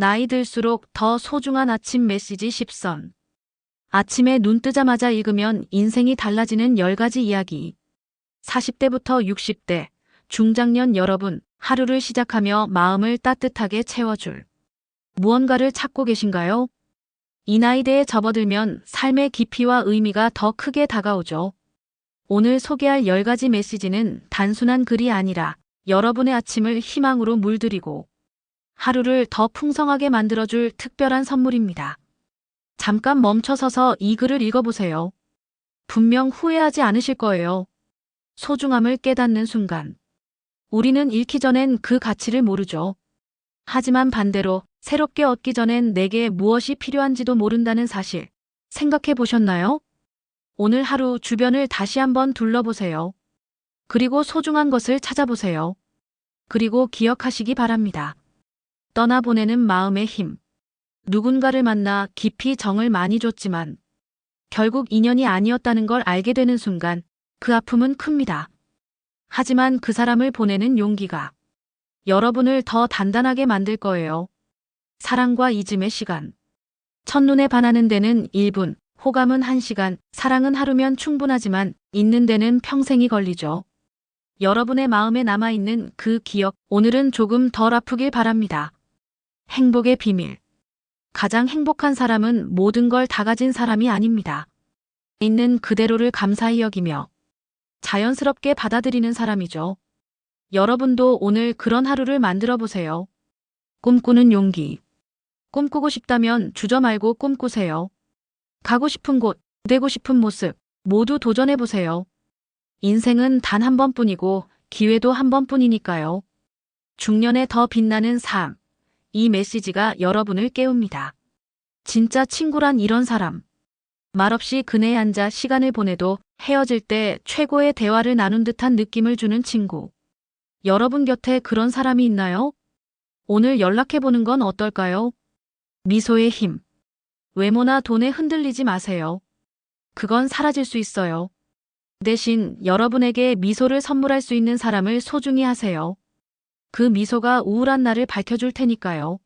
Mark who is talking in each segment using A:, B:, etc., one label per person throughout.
A: 나이 들수록 더 소중한 아침 메시지 10선. 아침에 눈 뜨자마자 읽으면 인생이 달라지는 10가지 이야기. 40대부터 60대, 중장년 여러분, 하루를 시작하며 마음을 따뜻하게 채워줄. 무언가를 찾고 계신가요? 이 나이대에 접어들면 삶의 깊이와 의미가 더 크게 다가오죠. 오늘 소개할 10가지 메시지는 단순한 글이 아니라 여러분의 아침을 희망으로 물들이고 하루를 더 풍성하게 만들어줄 특별한 선물입니다. 잠깐 멈춰서서 이 글을 읽어보세요. 분명 후회하지 않으실 거예요. 소중함을 깨닫는 순간. 우리는 잃기 전엔 그 가치를 모르죠. 하지만 반대로 새롭게 얻기 전엔 내게 무엇이 필요한지도 모른다는 사실. 생각해 보셨나요? 오늘 하루 주변을 다시 한번 둘러보세요. 그리고 소중한 것을 찾아보세요. 그리고 기억하시기 바랍니다. 떠나보내는 마음의 힘. 누군가를 만나 깊이 정을 많이 줬지만 결국 인연이 아니었다는 걸 알게 되는 순간 그 아픔은 큽니다. 하지만 그 사람을 보내는 용기가 여러분을 더 단단하게 만들 거예요. 사랑과 잊음의 시간. 첫눈에 반하는 데는 1분, 호감은 1시간, 사랑은 하루면 충분하지만 잊는 데는 평생이 걸리죠. 여러분의 마음에 남아있는 그 기억, 오늘은 조금 덜 아프길 바랍니다. 행복의 비밀. 가장 행복한 사람은 모든 걸 다 가진 사람이 아닙니다. 있는 그대로를 감사히 여기며 자연스럽게 받아들이는 사람이죠. 여러분도 오늘 그런 하루를 만들어 보세요. 꿈꾸는 용기. 꿈꾸고 싶다면 주저 말고 꿈꾸세요. 가고 싶은 곳, 되고 싶은 모습, 모두 도전해 보세요. 인생은 단 한 번뿐이고 기회도 한 번뿐이니까요. 중년에 더 빛나는 삶. 이 메시지가 여러분을 깨웁니다. 진짜 친구란 이런 사람. 말없이 그네에 앉아 시간을 보내도 헤어질 때 최고의 대화를 나눈 듯한 느낌을 주는 친구. 여러분 곁에 그런 사람이 있나요? 오늘 연락해보는 건 어떨까요? 미소의 힘. 외모나 돈에 흔들리지 마세요. 그건 사라질 수 있어요. 대신 여러분에게 미소를 선물할 수 있는 사람을 소중히 하세요. 그 미소가 우울한 날을 밝혀줄 테니까요.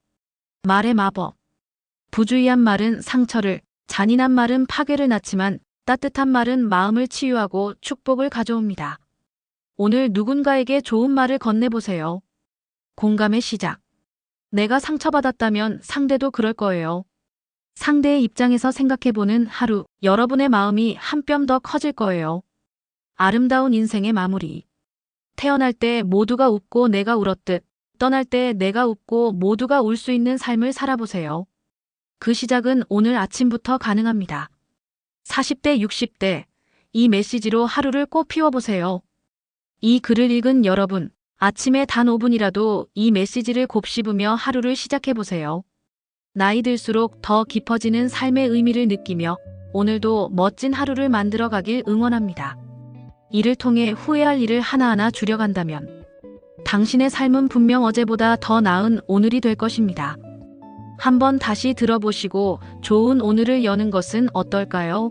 A: 말의 마법. 부주의한 말은 상처를, 잔인한 말은 파괴를 낳지만 따뜻한 말은 마음을 치유하고 축복을 가져옵니다. 오늘 누군가에게 좋은 말을 건네보세요. 공감의 시작. 내가 상처받았다면 상대도 그럴 거예요. 상대의 입장에서 생각해보는 하루, 여러분의 마음이 한 뼘 더 커질 거예요. 아름다운 인생의 마무리. 태어날 때 모두가 웃고 내가 울었듯, 떠날 때 내가 웃고 모두가 울 수 있는 삶을 살아보세요. 그 시작은 오늘 아침부터 가능합니다. 40대, 60대, 이 메시지로 하루를 꽃 피워보세요. 이 글을 읽은 여러분, 아침에 단 5분이라도 이 메시지를 곱씹으며 하루를 시작해보세요. 나이 들수록 더 깊어지는 삶의 의미를 느끼며 오늘도 멋진 하루를 만들어 가길 응원합니다. 이를 통해 후회할 일을 하나하나 줄여간다면 당신의 삶은 분명 어제보다 더 나은 오늘이 될 것입니다. 한번 다시 들어보시고 좋은 오늘을 여는 것은 어떨까요?